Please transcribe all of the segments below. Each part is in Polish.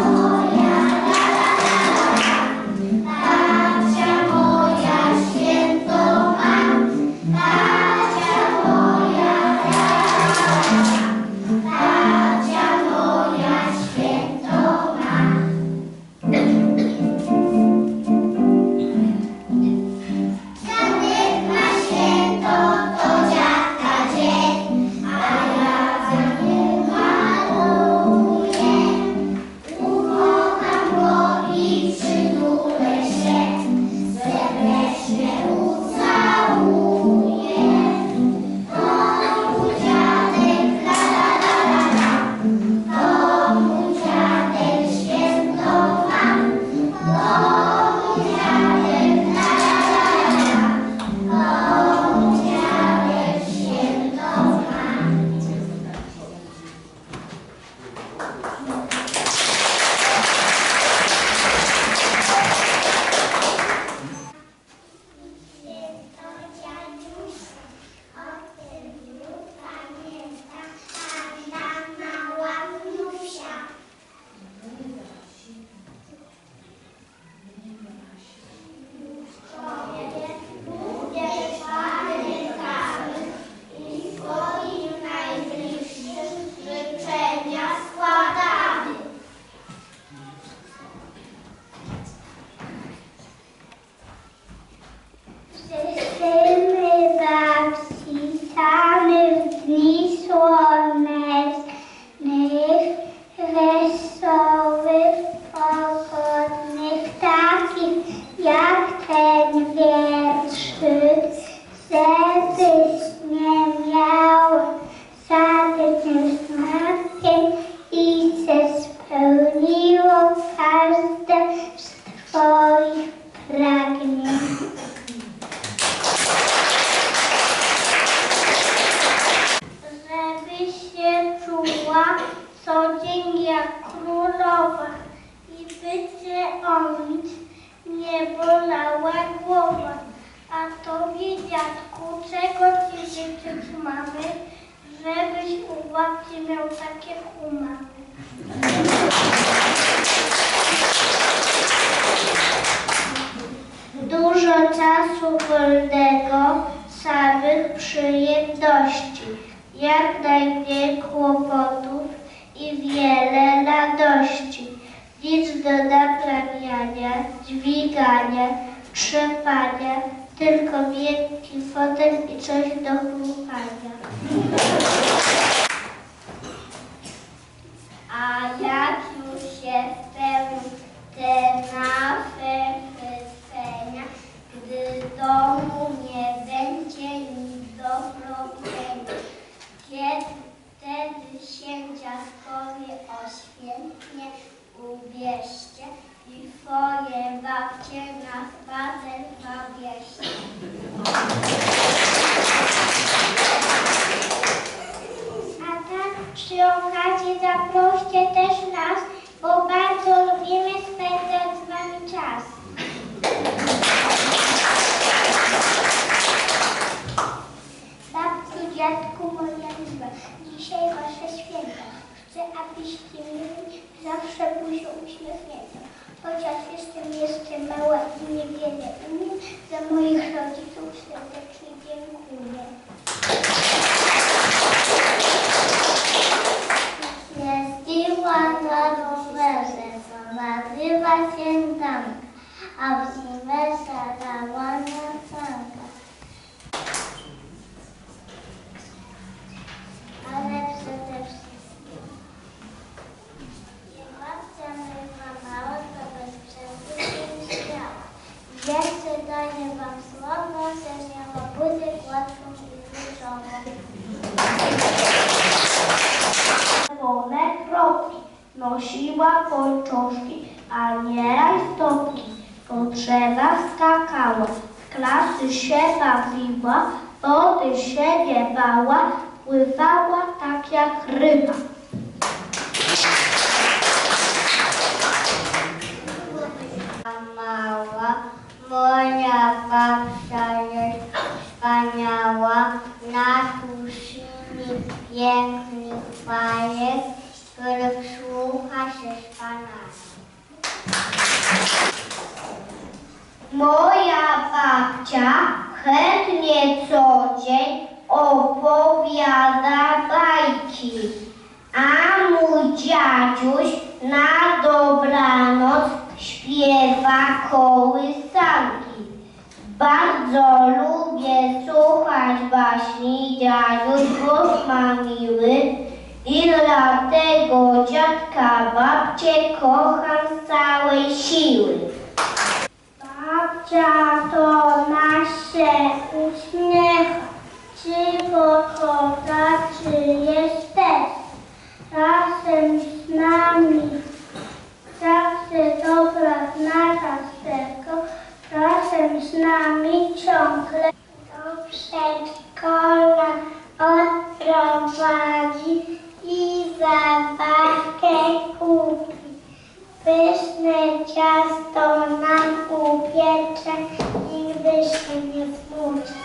Oh. bardziej miał takie humany. Dużo czasu wolnego, samych przyjemności, jak najmniej kłopotów i wiele radości. Nic do naprawiania, dźwigania, trzepania, tylko miękki fotel i coś do chrupania. Z klasy się bawiła, wody się nie bała, pływała tak jak ryba. Mała, moja babcia jest wspaniała, na tuszyni pięknych bajek, których słucha się z panami. Moja babcia chętnie co dzień opowiada bajki, a mój dziaduś na dobranoc śpiewa kołysanki. Bardzo lubię słuchać baśni, dziaduś głos ma miły i dlatego dziadka babcię kocham z całej siły. Babcia to nasze uśmiecha, czy pochoda, czy jest też. Razem z nami, zawsze dobra nasza serko, razem z nami ciągle. Do przedszkola odprowadzi i zabawkę kupi. Pyszne ciasto nam upiecze, nigdy się nie smuci.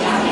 Gracias.